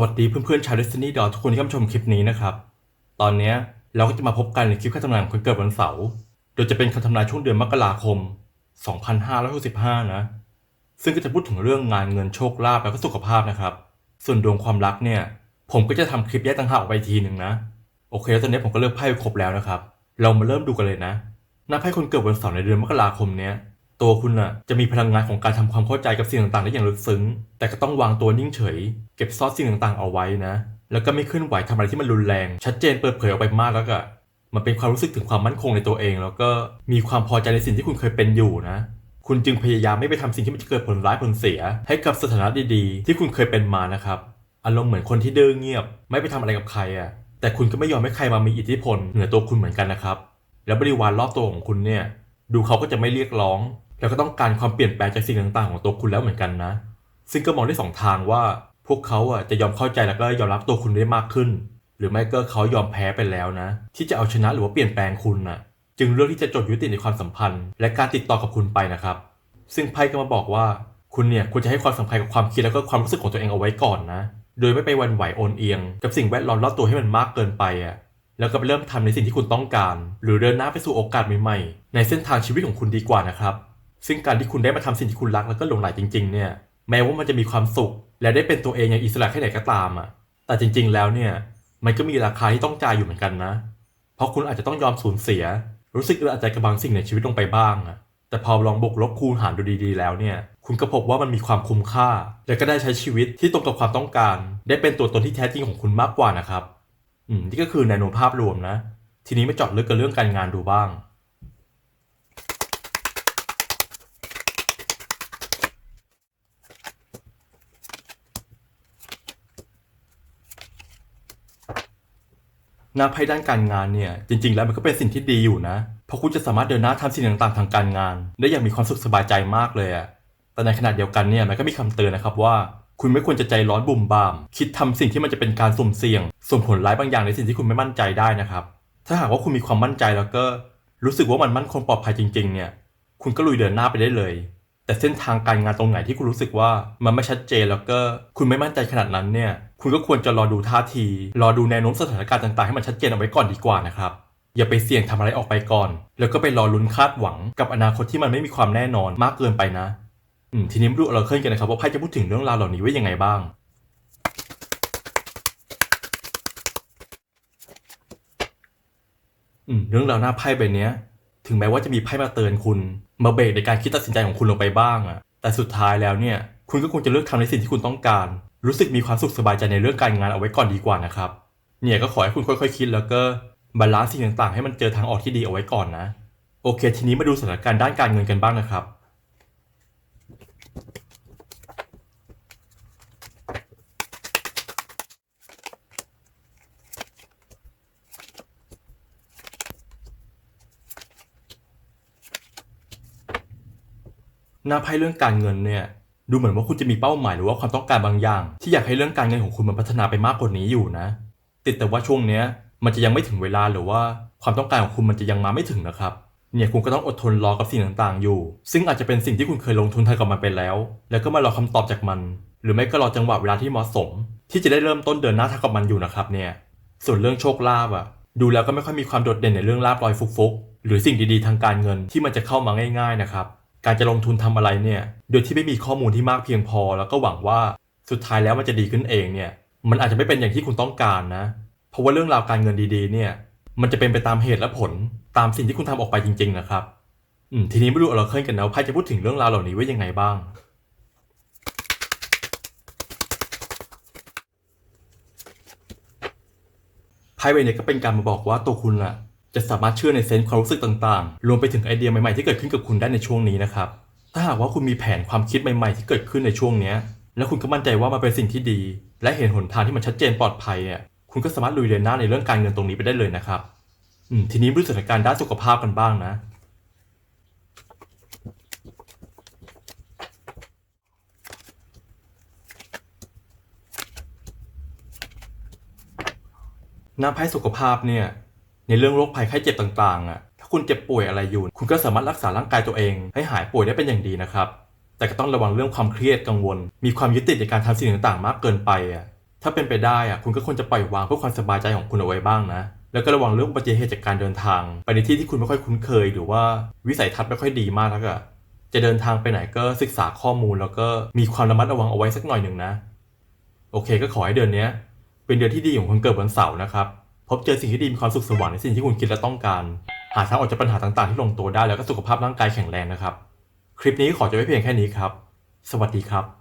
วัสดีเพื่อนๆชาว Destiny ดอทุกคนที่เข้าชมคลิปนี้นะครับ ตอนนี้เราก็จะมาพบกันในคลิปคำทำนายของคนเกิดวันเสาร์ โดยจะเป็นคำทำนายช่วงเดือนมกราคม 2565 นะ ซึ่งก็จะพูดถึงเรื่องงานเงินโชคลาภแล้วก็สุขภาพนะครับ ส่วนดวงความรักเนี่ย ผมก็จะทำคลิปแยกต่างหากออกไปอีกทีหนึ่งนะ โอเคแล้วตอนนี้ผมก็เลือกไพ่ครบแล้วนะครับ เรามาเริ่มดูกันเลยนะหน้าไพ่คนเกิดวันเสาร์ในเดือนมกราคมเนี้ย ตัวคุณน่ะจะมีพลังงานของการทำความเข้าใจกับสิ่งต่างๆได้อย่างลึกซึ้ง แต่ก็ต้องวางตัวนิ่งเฉย เก็บซ่อนสิ่งต่างๆเอาไว้นะ แล้วก็ไม่เคลื่อนไหวทำอะไรที่มันรุนแรง ชัดเจนเปิดเผยออกไปมากแล้วก็มันเป็นความรู้สึกถึงความมั่นคงในตัวเอง แล้วก็มีความพอใจในสิ่งที่คุณเคยเป็นอยู่นะ คุณจึงพยายามไม่ไปทำสิ่งที่มันจะเกิดผลร้ายผลเสีย ให้กับสถานะดีๆ ที่คุณเคยเป็นมานะครับอารมณ์เหมือนคนที่เดินเงียบ ไม่ไปทำอะไรกับใครอะแต่คุณก็ไม่ยอมให้ใครมามีอิทธิพลเหนือตัวคุณเหมือนกันนะครับ แล้วบริวารรอบตัวของคุณเนี่ย ดูเขาก็จะไม่เรียกร้อง แล้วก็ต้องการความเปลี่ยนแปลงจากสิ่งต่างๆ ของตัวคุณแล้วเหมือนกันนะ ซึ่งก็มองได้สองทางว่า พวกเขาอะจะยอมเข้าใจแล้วก็ยอมรับตัวคุณได้มากขึ้น หรือไม่ก็เขายอมแพ้ไปแล้วนะ ที่จะเอาชนะหรือว่าเปลี่ยนแปลงคุณน่ะ จึงเลือกที่จะจดยุติในความสัมพันธ์ และการติดต่อกับคุณไปนะครับ ซึ่งไพ่ก็มาบอกว่า คุณเนี่ยควรจะให้ความสำคัญกับความคิดแล้วก็ความรู้สึกของตัวเองเอาไว้ก่อนนะ โดยไม่ไปวันไหวโอนเอียง กับสิ่งแวดล้อมรอบตัวให้มันมากเกินไปอะแล้วก็ไปเริ่มทำในสิ่งที่คุณต้องการ หรือเดินหน้าไปสู่โอกาสใหม่ๆ ในเส้นทางชีวิตของคุณดีกว่านะครับ ซึ่งการที่คุณได้มาทำสิ่งที่คุณรักแล้วก็หลงใหลจริง ๆ เนี่ย แม้ว่ามันจะมีความสุข และได้เป็นตัวเองอย่างอิสระแค่ไหนก็ตามอะ แต่จริง ๆ แล้วเนี่ย มันก็มีราคาที่ต้องจ่ายอยู่เหมือนกันนะ เพราะคุณอาจจะต้องยอมสูญเสีย รู้สึกอึดอัดใจกับบางสิ่งในชีวิตลงไปบ้างอะแต่พอลองบวกลบคูณหารดูดีๆ แล้วเนี่ย คุณก็พบว่ามันมีความคุ้มค่า และก็ได้ใช้ชีวิตที่ตรงกับความต้องการ ได้เป็นตัวตนที่แท้จริงของคุณมากกว่านะครับ อืม นี่ก็คือแนโนภาพรวมนะ ทีนี้มาเจาะลึกกับเรื่องการงานดูบ้าง หน้าไพ่ด้านการงานเนี่ย จริง ๆ แล้วมันก็เป็นสิ่งที่ดีอยู่นะ เพราะคุณจะสามารถเดินหน้าทำสิ่งต่างๆ ทางการงาน ได้อย่างมีความสุขสบายใจมากเลยอะแต่ในขณะเดียวกันเนี่ยมันก็มีคำเตือนนะครับว่า คุณไม่ควรจะใจร้อนบุ่มบาม คิดทำสิ่งที่มันจะเป็นการสุ่มเสี่ยง ส่งผลร้ายบางอย่างในสิ่งที่คุณไม่มั่นใจได้นะครับ ถ้าหากว่าคุณมีความมั่นใจแล้วก็รู้สึกว่ามันมั่นคงปลอดภัยจริง ๆ เนี่ย คุณก็ลุยเดินหน้าไปได้เลย แต่เส้นทางการงานตรงไหนที่คุณรู้สึกว่ามันไม่ชัดเจนแล้วก็คุณไม่มั่นใจขนาดนั้นเนี่ย คุณก็ควรจะรอดูท่าที รอดูแนวโน้มสถานการณ์ต่างๆ ให้มันชัดเจนเอาไว้ก่อนดีกว่านะครับ อย่าไปเสี่ยงทำอะไรออกไปก่อน แล้วก็ไปรอลุ้นคาดหวังกับอนาคตที่มันไม่มีความแน่นอนมากเกินไปนะ อืมทีนี้มาดูเราเคลื่อนกันนะครับว่าไพ่จะพูดถึงเรื่องราวเหล่านี้ไว้ยังไงบ้าง อืมเรื่องราวหน้าไพ่ใบเนี้ย ถึงแม้ว่าจะมีไพ่มาเตือนคุณ มาเบรกในการคิดตัดสินใจของคุณลงไปบ้างอะแต่สุดท้ายแล้วเนี่ย คุณก็ควรจะเลือกทำในสิ่งที่คุณต้องการ รู้สึกมีความสุขสบายใจในเรื่องการงานเอาไว้ก่อนดีกว่านะครับ เนี่ยก็ขอให้คุณค่อยๆคิดแล้วก็บาลานซ์สิ่งต่างๆ ให้มันเจอทางออกที่ดีเอาไว้ก่อนนะ โอเค ทีนี้มาดูสถานการณ์ด้านการเงินกันบ้างนะครับหน้าไพ่เรื่องการเงินเนี่ย ดูเหมือนว่าคุณจะมีเป้าหมายหรือว่าความต้องการบางอย่าง ที่อยากให้เรื่องการเงินของคุณมันพัฒนาไปมากกว่านี้อยู่นะ ติดแต่ว่าช่วงเนี้ยมันจะยังไม่ถึงเวลาหรือว่าความต้องการของคุณมันจะยังมาไม่ถึงนะครับ เนี่ยคุณก็ต้องอดทนรอกับสิ่งต่างๆ อยู่ ซึ่งอาจจะเป็นสิ่งที่คุณเคยลงทุนทำกับมันไปแล้ว แล้วก็มารอคำตอบจากมัน หรือไม่ก็รอจังหวะเวลาที่เหมาะสม ที่จะได้เริ่มต้นเดินหน้าทำกับมันอยู่นะครับเนี่ย ส่วนเรื่องโชคลาภอะดูแล้วก็ไม่ค่อยมีความโดดเด่นในเรื่องลาบลอยฟุกๆ หรือสิ่งดีๆทางการเงินที่มันจะเข้ามาง่าย ๆนะครับ การจะลงทุนทำอะไรเนี่ย โดยที่ไม่มีข้อมูลที่มากเพียงพอ แล้วก็หวังว่าสุดท้ายแล้วมันจะดีขึ้นเองเนี่ย มันอาจจะไม่เป็นอย่างที่คุณต้องการนะ เพราะว่าเรื่องราวการเงินดีๆ เนี่ย มันจะเป็นไปตามเหตุและผลตามสิ่งที่คุณทำออกไปจริง ๆ นะครับ อืม ทีนี้มาดูเราเคลื่อนกันนะว่าไพ่จะพูดถึงเรื่องราวเหล่านี้ไว้ยังไงบ้าง ไพ่ใบนี้ก็เป็นการมาบอกว่าตัวคุณอะ จะสามารถเชื่อในเซนส์ความรู้สึกต่างๆ รวมไปถึงไอเดียใหม่ๆที่เกิดขึ้นกับคุณได้ในช่วงนี้นะครับ ถ้าหากว่าคุณมีแผนความคิดใหม่ๆ ที่เกิดขึ้นในช่วงนี้แล้วคุณก็มั่นใจว่ามันเป็นสิ่งที่ดี และเห็นหนทางที่มันชัดเจนปลอดภัยอะคุณก็สามารถลุยเดินหน้าในเรื่องการเงินตรงนี้ไปได้เลยนะครับอืมทีนี้มาดูสถานการณ์ด้านสุขภาพกันบ้างนะ หน้าไพ่สุขภาพเนี่ย ในเรื่องโรคภัยไข้เจ็บต่างๆอะถ้าคุณเจ็บป่วยอะไรอยู่ คุณก็สามารถรักษาร่างกายตัวเอง ให้หายป่วยได้เป็นอย่างดีนะครับ แต่ก็ต้องระวังเรื่องความเครียดกังวล มีความยึดติดในการทำสิ่งต่างๆ มากเกินไปอะถ้าเป็นไปได้อะคุณก็ควรจะปล่อยวางเพื่อความสบายใจของคุณเอาไว้บ้างนะ แล้วก็ระวังเรื่องอุบัติเหตุจากการเดินทาง ไปในที่ที่คุณไม่ค่อยคุ้นเคย หรือว่าวิสัยทัศน์ไม่ค่อยดีมากแล้วก็จะเดินทางไปไหนก็ศึกษาข้อมูลแล้วก็มีความระมัดระวังเอาไว้สักหน่อยหนึ่งนะ โอเคก็ขอให้เดือนนี้เป็นเดือนที่ดีของคนเกิดวันเสาร์นะครับ พบเจอสิ่งที่ดีมีความสุขสว่างในสิ่งที่คุณคิดและต้องการ หาทางออกจากปัญหาต่างๆ ที่ลงตัวได้แล้วก็สุขภาพร่างกายแข็งแรงนะครับ คลิปนี้ขอจบไว้เพียงแค่นี้ครับ สวัสดีครับ